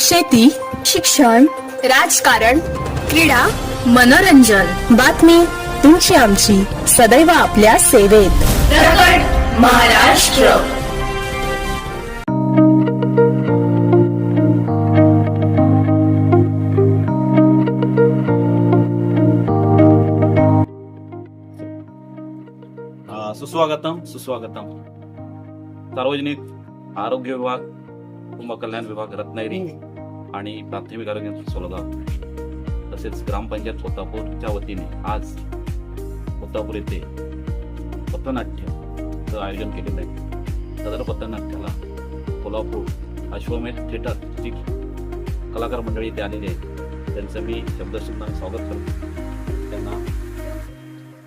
शेती शिक्षण राजकारण क्रीडा मनोरंजन. बातमी तुमची आमची. सदैव आपल्या सेवेत. महाराष्ट्र. सुस्वागतम सुस्वागतम. सार्वजनिक आरोग्य विभाग कुटुंब कल्याण विभाग रत्नागिरी. आणि प्राथमिक आरोग्य सोलगाव. तसेच ग्रामपंचायत सोतापूरच्या वतीने आज कोल्हापूर येथे पथनाट्यचं आयोजन केलेलं आहे. सदर पथनाट्याला कोल्हापूर अश्वमेध थिएटरची कलाकार मंडळी इथे आलेली आहेत. त्यांचं मी शब्दशुद्धाने स्वागत करतो. त्यांना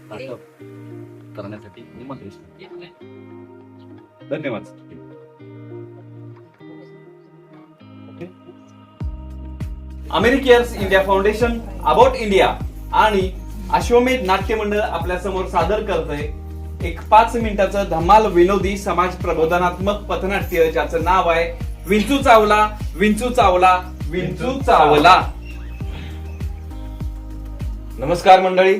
नाटक करण्यासाठी निमंत्रित. धन्यवाद AmeriCares India Foundation About India आणि अश्वमेध नाट्य मंडळ आपल्यासमोर सादर करतंय. एक पाच मिनिटाचं धमाल विनोदी समाज प्रबोधनात्मक पथनाट्य ज्याचं नाव आहे विंचू चावला विंचू चावला विंचू चावला. नमस्कार मंडळी.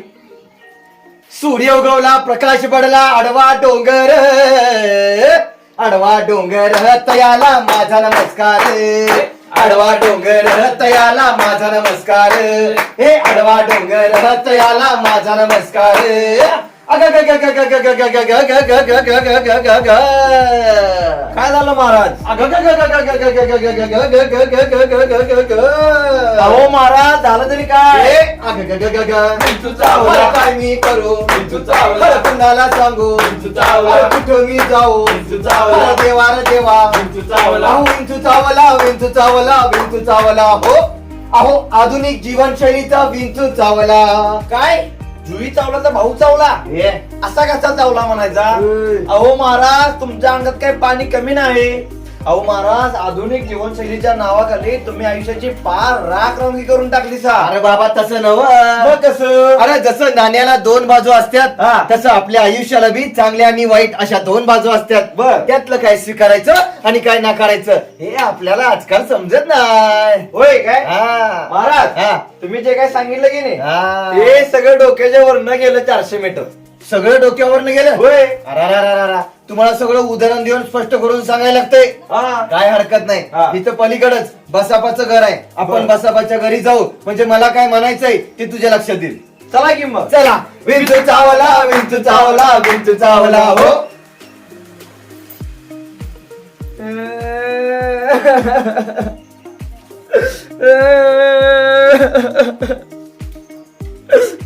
सूर्य उगवला प्रकाश पडला आडवा डोंगर. आडवा डोंगर तयाला माझा नमस्कार. आडवा डोंगर तयाला माझा नमस्कार. हे आडवा डोंगर तयाला माझा नमस्कार. काय झालं महाराज अहो महाराज झालं तरी काय काय मी करू कुणाला सांगू कुठं मी जाऊ देवा विंचू चावला विंचू चावला विंचू चावला हो अहो आधुनिक जीवनशैलीचा विंचू चावला काय जुई चावला तर भाऊ चावला. हे असा कसा चावला म्हणायचा. अहो महाराज तुमच्या अंगात काही पाणी कमी नाही. अहो महाराज आधुनिक जीवनशैलीच्या नावाखाली तुम्ही आयुष्याची पार राख रंगी करून टाकली सा अरे बाबा तसं नव मग कसं अरे जसं नाण्याला दोन बाजू असतात हा. तसं आपल्या आयुष्याला बी चांगल्या आणि वाईट अशा दोन बाजू असतात बर. त्यातलं काय स्वीकारायचं आणि काय नाकारायचं हे आपल्याला आजकाल समजत नाही होय काय हा. महाराज हा. तुम्ही जे काय सांगितलं की नाही हा. ते सगळं डोक्याच्या वरनं गेलं चारशे मीटर सगळं डोक्यावर गेलं? होय. अरारारारा. तुम्हाला सगळं उदाहरण देऊन स्पष्ट करून सांगायला लागतंय. हा. काय हरकत हा. नाही इथं पलीकडच बसापाचं घर आहे. आपण बर. बसापाच्या घरी जाऊ. म्हणजे मला काय म्हणायचंय ते तुझ्या लक्षात येईल. चला की मग. चला. विंचू चावला विंचू चावला विंचू चावला हो.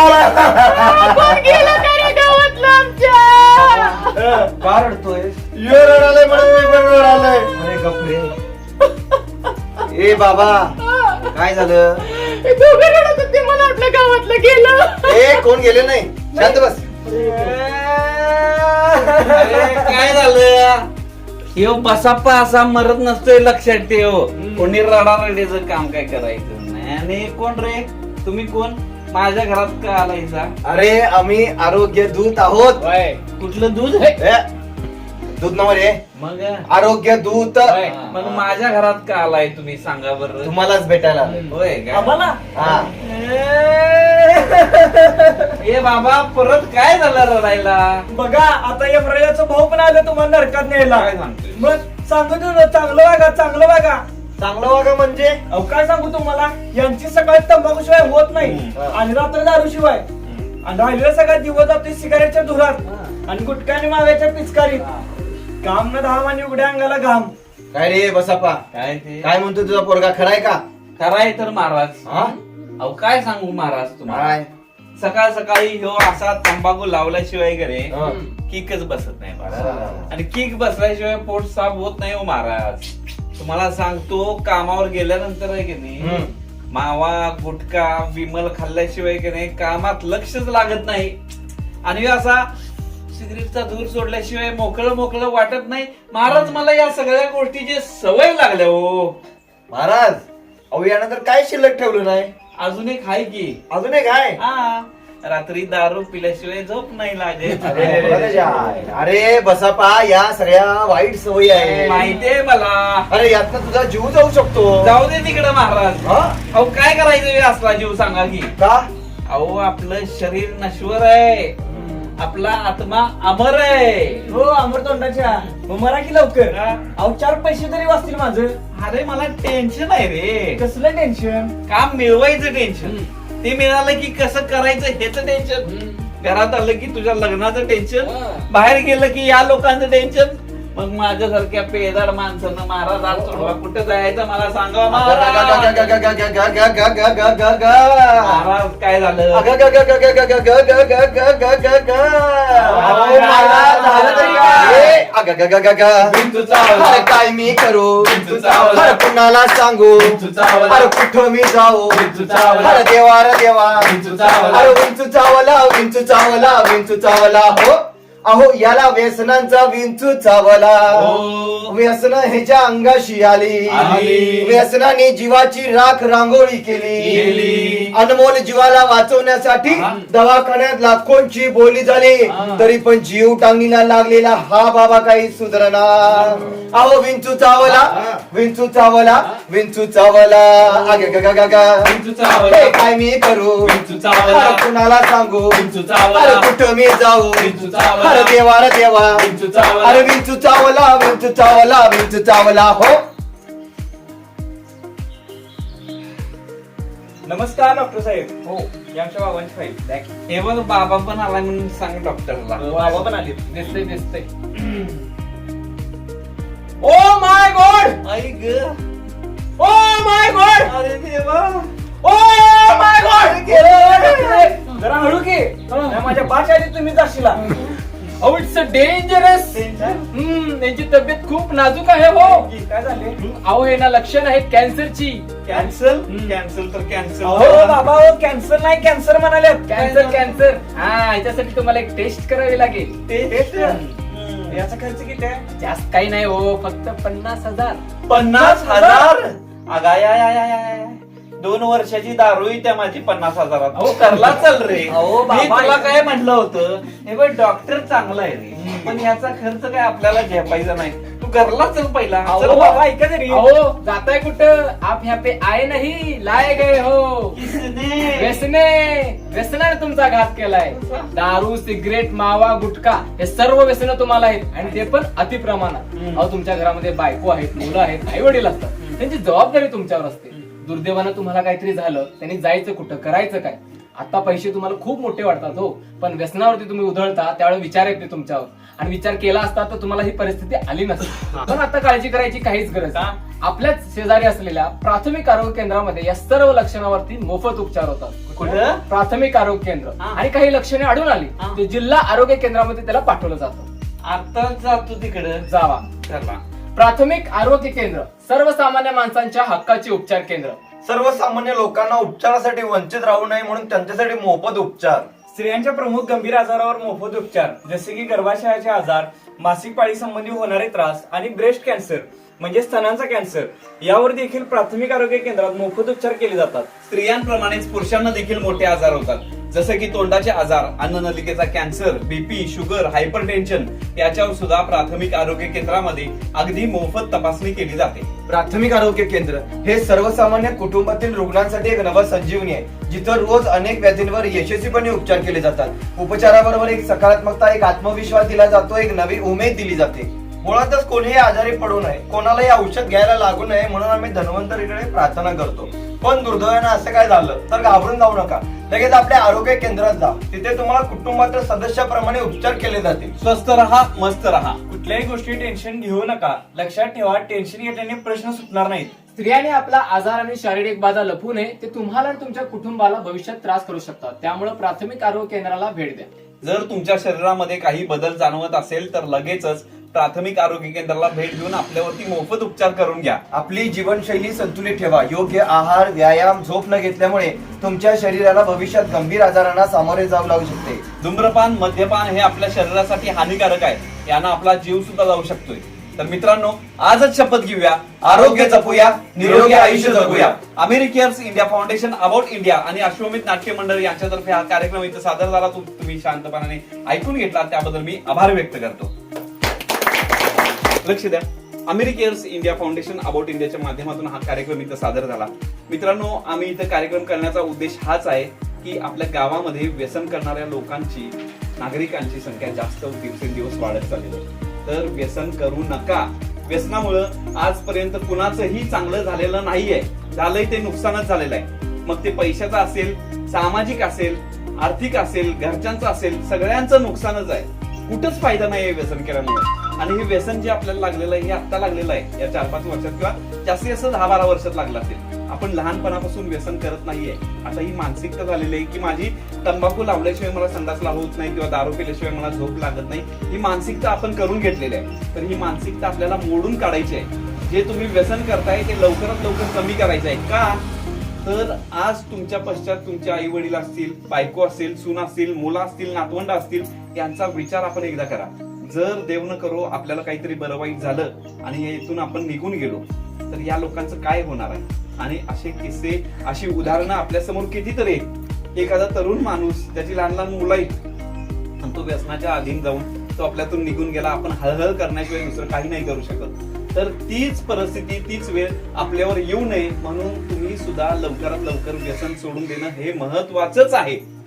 कोण गेलं का गावातलं आमच्या? का रडतोय रडालय म्हणून मी पण रडालय अरे गपरे ए बाबा काय झालं? दोघं रडत होते मला वाटलं गावातलं गेलं. ए कोण गेले नाही? शांत बस. काय झालं? ह्यो बसाप्पा असा मरत नसतोय लक्षात ठेव. कोणी रडारडीचं काम काय करायचं नाही. आणि कोण रे? तुम्ही कोण? माझ्या घरात का आलायचा अरे आम्ही आरोग्य दूत आहोत. कुठलं दूध? दूत नंबर आहे मग? आरोग्य दूत. मग माझ्या घरात का आलाय तुम्ही? सांगा बरं. तुम्हालाच भेटायला आलोय. होय का? आम्हाला? हा. ए. बाबा परत काय झालं रडायला? बघा आता या प्रयाचं भाऊ पण आलं तुम्हाला नरकात न्यायला. काय सांगतोय? मग सांगतो ना चांगलं वागा चांगलं वागा. चांगलं वागा म्हणजे? अहो काय सांगू तुम्हाला? यांची सकाळी तंबाखू शिवाय होत नाही. हम्म. आणि रात्र दारू शिवाय. आणि राहिलेला सगळा दिवस जातोय सिगारेटच्या धुरात. आणि गुटखा आणि माव्याच्या पिचकारीत. काम न धाम आणि उघड्या अंगाला घाम. काय रे बसापा काय ते? काय म्हणतो तुझा पोरगा? खराय का? खराय तर महाराज. हा? अहो काय सांगू महाराज तुम्हाला? काय? सकाळ सकाळी ह्यो असा तंबाखू लावल्याशिवाय घरे हा. किकच बसत नाही. महाराज आणि किक बसल्याशिवाय पोट साफ होत नाही हो महाराज. तुम्हाला सांगतो कामावर गेल्यानंतर आहे की नाही हम्म. मावा गुटखा विमल खाल्ल्याशिवाय की नाही कामात लक्षच लागत नाही. आणि ह्यो असा सिगरेटचा धूर सोडल्याशिवाय मोकळं मोकळं वाटत नाही. महाराज मला या सगळ्या गोष्टीची सवय लागल्या हो. महाराज अहो यानंतर काय शिल्लक ठेवलं नाही? अजून एक आहे की. अजून एक आहे? हा. रात्री दारू पिल्याशिवाय झोप नाही लागेल अरे बसापा या सगळ्या वाईट सवयी आहे माहितीये मला. अरे यातनं तुझा जीव जाऊ शकतो. जाऊ दे तिकडे महाराज. हा? अहो काय करायचं हे असला जीव सांगा की. का? अहो आपलं शरीर नश्वर आहे. आपला आत्मा अमर आहे. हो अमर तोंडाच्या. मग मरा की लवकर. हा? अहो चार पैसे तरी वाचतील माझं. अरे मला टेन्शन आहे रे. कसलं टेन्शन काम मिळवायचं टेन्शन ते मिळालं की कसं करायचं हेच टेन्शन घरात आलं की तुझ्या लग्नाचं टेन्शन बाहेर गेलं की या लोकांचं टेन्शन मग माझ्यासारख्या पेदार माणसानं महाराज आज सोडवा कुठं जायचं मला सांगा महाराज महाराज काय झालं अरे काय मी करू अरे कुणाला सांगू अरे कुठं मी जाऊ अरे देवा अरे देवा अरे विंचू चावला विंचू चावला विंचू चावला हो अहो याला व्यसनांचा विंचू चावला. व्यसन ह्याच्या अंगाशी आली. व्यसनाने जीवाची राख रांगोळी केली. अनमोल जीवाला वाचवण्यासाठी. दवाखान्यात लाखोंची बोली झाली तरी पण जीव टांगीला लागलेला हा बाबा काही सुधरना अहो विंचू चावला विंचू चावला विंचू चावला आगे ग ग ग ग. विंचू चावला. काय मी करू विंचू चावला. अरे कुणाला सांगू विंचू चावला. अरे कुठं मी जाऊ विंचू चावला. अरे देवा अरे देवा. विंचू चावला. अरे विंचू चावला विंचू चावला विंचू चावला हो. नमस्कार डॉक्टर साहेब. हो. या आमच्या बाबांची फाईल. हे बघ बाबा पण आला म्हणून सांग डॉक्टरला. बाबा पण आले. दिसतंय दिसतंय. ओ माय गॉड! आई ग. Oh my God! अरे देवा. Oh my God! जरा हळू की माझ्या पाच आधी तुम्ही जाशीला. अहो इट्स डेंजरस त्यांची तब्येत खूप नाजूक आहे हो. काय झाले? अहो हे ना लक्षण आहेत कॅन्सरची. कॅन्सल? कॅन्सल तर कॅन्सल. हो बाबा हो कॅन्सर नाही कॅन्सर म्हणाले कॅन्सर कॅन्सर हा याच्यासाठी तुम्हाला एक टेस्ट करावी लागेल. याचा खर्च किती आहे? जास्त काही नाही हो फक्त पन्नास हजार. पन्नास हजार? अगा या या या या. दोन वर्षाची दारू त्या माझी पन्नास हजारात. हो करला चल रे. अहो, बाबा, मी तुला. काय म्हटलं होतं? हे बघ डॉक्टर चांगला आहे रे. पण याचा खर्च काय आपल्याला झेपायचा नाही. तू घरला चल पहिला. चल बाबा ऐका तरी अहो जाताय कुठं? आप यहाँ पे आए नाही लाए गए हो. किसने? व्यसने व्यसनाने तुमचा घात केलाय. दारू सिगरेट मावा गुटखा हे सर्व व्यसन तुम्हाला आहेत. आणि ते पण अति प्रमाणात अहो तुमच्या घरामध्ये बायको आहेत मुलं आहेत आई वडील असतात त्यांची जबाबदारी तुमच्यावर असते. दुर्दैवानं तुम्हाला काहीतरी झालं त्यांनी जायचं कुठं करायचं काय? आता पैसे तुम्हाला खूप मोठे वाटतात हो पण व्यसनावरती तुम्ही उधळता त्यावेळेस विचार येत तुमच्यावर. आणि विचार केला असता तर तुम्हाला ही परिस्थिती आली नसती. पण आता काळजी करायची काहीच गरज नाही. आपल्याच शेजारी असलेल्या प्राथमिक आरोग्य केंद्रामध्ये या सर्व लक्षणावरती मोफत उपचार होतात. कुठं? प्राथमिक आरोग्य केंद्र. आणि काही लक्षणे आढळून आली. ते जिल्हा आरोग्य केंद्रामध्ये त्याला पाठवलं जातं. आता जातो तिकडं. जावा. चला. प्राथमिक आरोग्य केंद्र सर्वसामान्य माणसांच्या हक्काचे उपचार केंद्र. सर्वसामान्य लोकांना उपचारासाठी वंचित राहू नये म्हणून त्यांच्यासाठी मोफत उपचार. स्त्रियांच्या प्रमुख गंभीर आजारावर मोफत उपचार जसे की गर्भाशयाचे आजार मासिक पाळी संबंधी होणारे त्रास आणि ब्रेस्ट कॅन्सर. म्हणजे स्तनांचा कॅन्सर. यावर देखील प्राथमिक आरोग्य केंद्रात मोफत उपचार केले जातात. स्त्रियांप्रमाणेच पुरुषांना देखील मोठे आजार होतात. जसं की तोंडाचे आजार अन्ननलिकेचा cancer BP sugar hypertension याच्यावर सुद्धा प्राथमिक आरोग्य केंद्रामध्ये अगदी मोफत तपासणी केली जाते. प्राथमिक आरोग्य केंद्र हे सर्वसामान्य कुटुंबातील रुग्णांसाठी एक नवा संजीवनी आहे जिथं रोज अनेक व्याधींवर यशस्वीपणे उपचार केले जातात. उपचाराबरोबर एक सकारात्मकता एक आत्मविश्वास दिला जातो एक नवी उमेद दिली जाते. मुळातच कोणीही आजारी पडू नये कोणालाही औषध घ्यायला लागू नये म्हणून आम्ही धन्वंतरीकडे प्रार्थना करतो. पण दुर्दैवानं असं काय झालं तर घाबरून जाऊ नका. लगेच आपल्या आरोग्य केंद्रात जा. तिथे तुम्हाला कुटुंबातील सदस्याप्रमाणे उपचार केले जातील. स्वस्थ रहा मस्त रहा. कुठल्याही गोष्टी टेन्शन घेऊ नका. लक्षात ठेवा टेन्शन घेतल्याने प्रश्न सुटणार नाहीत. स्त्रियाने आपला आजार आणि शारीरिक बाधा लपवू नये ते तुम्हाला आणि तुमच्या कुटुंबाला भविष्यात त्रास करू शकतात. त्यामुळे प्राथमिक आरोग्य केंद्राला भेट द्या. जर तुमच्या शरीरामध्ये काही बदल जाणवत असेल तर लगेचच प्राथमिक आरोग्य केंद्राला भेट देऊन आपल्यावरती मोफत उपचार करून घ्या. आपली जीवनशैली संतुलित ठेवा. योग्य आहार व्यायाम झोप न घेतल्यामुळे तुमच्या शरीराला भविष्यात गंभीर आजारांना सामोरे जावं लागू शकते. धूम्रपान मद्यपान हे आपल्या शरीरासाठी हानिकारक आहे. यांना आपला जीव सुद्धा जाऊ शकतोय. तर मित्रांनो आजच शपथ घेऊया. आरोग्य जपूया निरोगी आयुष्य जगूया. AmeriCares India Foundation About India आणि अश्वमित नाट्य मंडळ यांच्यातर्फे हा कार्यक्रम इथं सादर झाला. तो तुम्ही शांतपणाने ऐकून घेतला. त्याबद्दल मी आभार व्यक्त करतो. लक्ष द्या. अमेरिकेअर्स इंडिया फाउंडेशन अबाउट इंडियाच्या माध्यमातून हा कार्यक्रम इथं सादर झाला. मित्रांनो आम्ही इथं कार्यक्रम करण्याचा उद्देश हाच आहे की आपल्या गावामध्ये व्यसन करणाऱ्या लोकांची नागरिकांची संख्या जास्त दिवसेंदिवस वाढत चाललेली आहे. तर व्यसन करू नका. व्यसनामुळं आजपर्यंत कुणाचंही चांगलं झालेलं नाहीये. झालंय ते नुकसानच झालेलं आहे. मग ते पैशाचं असेल सामाजिक असेल आर्थिक असेल घरच्यांचं असेल सगळ्यांचं नुकसानच आहे. कुठंच फायदा नाहीये व्यसन केल्यामुळे. आणि हे व्यसन जे आपल्याला लागलेलं आहे हे आता लागलेलं आहे या चार पाच वर्षात किंवा जास्तीत जास्त दहा बारा वर्षात लागलं असेल. आपण लहानपणापासून व्यसन करत नाहीये. आता ही मानसिकता झालेली आहे की माझी तंबाखू लावल्याशिवाय मला संडासला होत नाही किंवा दारू पिल्याशिवाय मला झोप लागत नाही. ही मानसिकता आपण करून घेतलेली आहे. तर ही मानसिकता आपल्याला मोडून काढायची आहे. जे तुम्ही व्यसन करताय ते लवकरात लवकर कमी करायचं आहे. का? तर आज तुमच्या पश्चात तुमचे आई वडील असतील बायको असेल सून असतील मुलं असतील नातवंड असतील यांचा विचार आपण एकदा करा. जर देव न करो आपल्याला काहीतरी बरं वाईट झालं आणि इथून आपण निघून गेलो तर या लोकांचं काय होणार आहे? आणि असे किस्से अशी उदाहरणं आपल्यासमोर कितीतरी आहेत. एखादा तरुण माणूस त्याची लहान लहान मुलं आहेत. आणि तो व्यसनाच्या अधीन जाऊन तो आपल्यातून निघून गेला आपण हळहळ करण्याशिवाय दुसरं काही नाही करू शकत. तर तीच परिस्थिती तीच वेळ आपल्यावर येऊ नये म्हणून तुम्ही सुद्धा लवकरात लवकर व्यसन सोडून देणं हे महत्वाचंच आहे.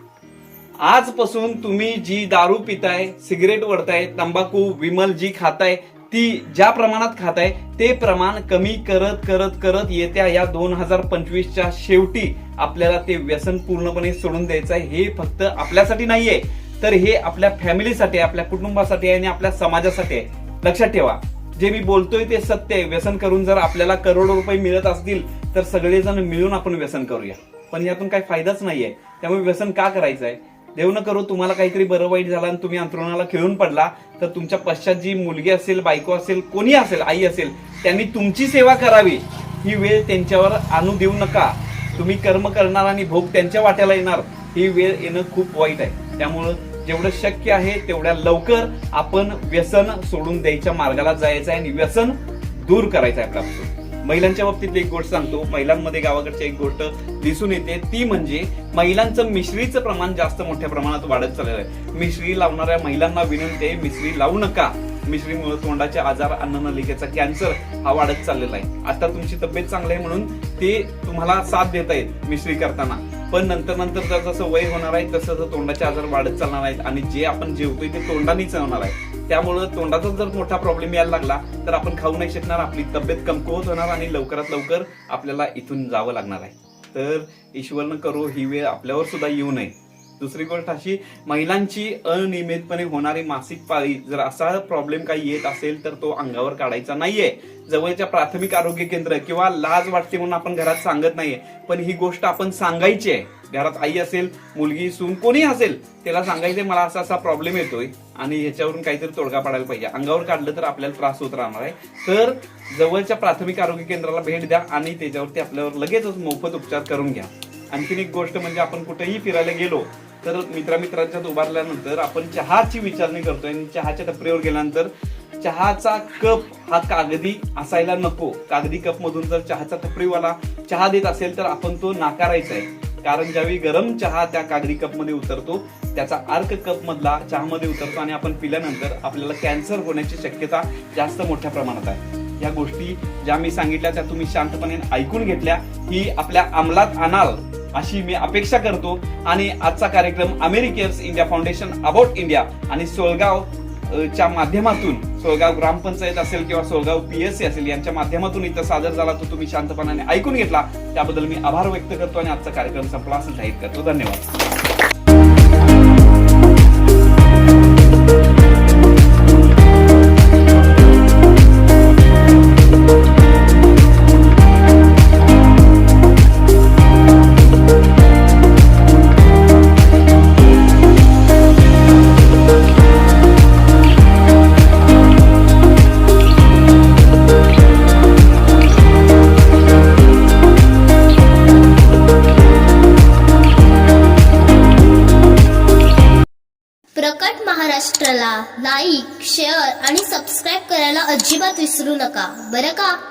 आजपासून तुम्ही जी दारू पिताय सिगरेट वडताय तंबाखू विमल जी खाताय ती ज्या प्रमाणात खाताय ते प्रमाण कमी करत करत करत येत्या या दोन हजार पंचवीसच्या शेवटी आपल्याला ते व्यसन पूर्णपणे सोडून द्यायचं आहे. हे फक्त आपल्यासाठी नाहीये तर हे आपल्या फॅमिलीसाठी आहे आपल्या कुटुंबासाठी आहे आणि आपल्या समाजासाठी आहे. लक्षात ठेवा जे मी बोलतोय ते सत्य आहे. व्यसन करून जर आपल्याला करोडो रुपये मिळत असतील तर सगळेजण मिळून आपण व्यसन करूया. पण यातून काही फायदाच नाहीये. त्यामुळे व्यसन का करायचं आहे देव न करो तुम्हाला काहीतरी बरं वाईट झालं आणि तुम्ही अंतरुणाला खेळून पडला तर तुमच्या पश्चात जी मुलगी असेल बायको असेल कोणी असेल आई असेल त्यांनी तुमची सेवा करावी. ही वेळ त्यांच्यावर आणू देऊ नका. तुम्ही कर्म करणार आणि भोग त्यांच्या वाट्याला येणार. ही वेळ येणं खूप वाईट आहे. त्यामुळं जेवढं शक्य आहे तेवढ्या लवकर आपण व्यसन सोडून द्यायच्या मार्गाला जायचं आहे आणि व्यसन दूर करायचं आहे आपल्यापासून. महिलांच्या बाबतीत एक गोष्ट सांगतो. महिलांमध्ये गावाकडची एक गोष्ट दिसून येते. ती म्हणजे महिलांचं मिश्रीचं प्रमाण जास्त मोठ्या प्रमाणात वाढत चाललेलं आहे. मिश्री लावणाऱ्या महिलांना विनंती आहे मिश्री लावू नका. मिश्रीमुळे तोंडाचे आजार अन्ननलिकेचा कॅन्सर हा वाढत चाललेला आहे. आता तुमची तब्येत चांगली आहे म्हणून ते तुम्हाला साथ देत आहेत मिश्री करताना. पण नंतर नंतर जर जसं वय होणार आहे तसं तोंडाचे आजार वाढत चालणार आहेत आणि जे आपण जेवतोय ते तोंडानेच होणार आहे. त्यामुळं तोंडाचा जर मोठा प्रॉब्लेम यायला लागला तर आपण खाऊ नाही शकणार. आपली तब्येत कमकुवत होणार आणि लवकरात लवकर आपल्याला इथून जावं लागणार आहे. तर ईश्वरनं करो ही वेळ आपल्यावर सुद्धा येऊ नये. दुसरी गोष्ट अशी महिलांची अनियमितपणे होणारी मासिक पाळी जर असा प्रॉब्लेम काही येत असेल तर तो अंगावर काढायचा नाहीये. जवळच्या प्राथमिक आरोग्य केंद्र किंवा लाज वाटते म्हणून आपण घरात सांगत नाहीये. पण ही गोष्ट आपण सांगायची आहे. घरात आई असेल मुलगी सून कोणी असेल त्याला सांगायचंय मला असा असा प्रॉब्लेम येतोय. आणि ह्याच्यावरून काहीतरी तोडगा पाडायला पाहिजे. अंगावर काढलं तर आपल्याला त्रास होत राहणार आहे. तर जवळच्या प्राथमिक आरोग्य केंद्राला भेट द्या आणि त्याच्यावरती आपल्यावर लगेचच मोफत उपचार करून घ्या. आणखीन एक गोष्ट म्हणजे आपण कुठेही फिरायला गेलो तर मित्रामित्रांच्यात उभारल्यानंतर आपण चहाची विचारणी करतोय आणि चहाच्या टपरीवर गेल्यानंतर चहाचा कप हा कागदी असायला नको. कागदी कपमधून जर चहाचा टपरीवाला चहा देत असेल तर आपण तो नाकारायचा आहे. कारण ज्यावेळी गरम चहा त्या कागदी कपमध्ये उतरतो त्याचा अर्क कपमधला चहामध्ये उतरतो आणि आपण पिल्यानंतर आपल्याला कॅन्सर होण्याची शक्यता जास्त मोठ्या प्रमाणात आहे. या गोष्टी ज्या मी सांगितल्या त्या तुम्ही शांतपणे ऐकून घेतल्या ही आपल्या अंमलात आणाल अशी मी अपेक्षा करतो. आणि आजचा कार्यक्रम AmeriCares India Foundation About India आणि सोलगाव च्या माध्यमातून सोळगाव ग्रामपंचायत असेल किंवा सोळगाव पीएससी असेल यांच्या माध्यमातून इथं सादर झाला तो तुम्ही शांतपणाने ऐकून घेतला. त्याबद्दल मी आभार व्यक्त करतो आणि आजचा कार्यक्रम संपला असं जाहीर करतो. धन्यवाद. पॉडकास्टला लाईक शेअर आणि सबस्क्राईब करायला अजिबात विसरू नका. बरं का?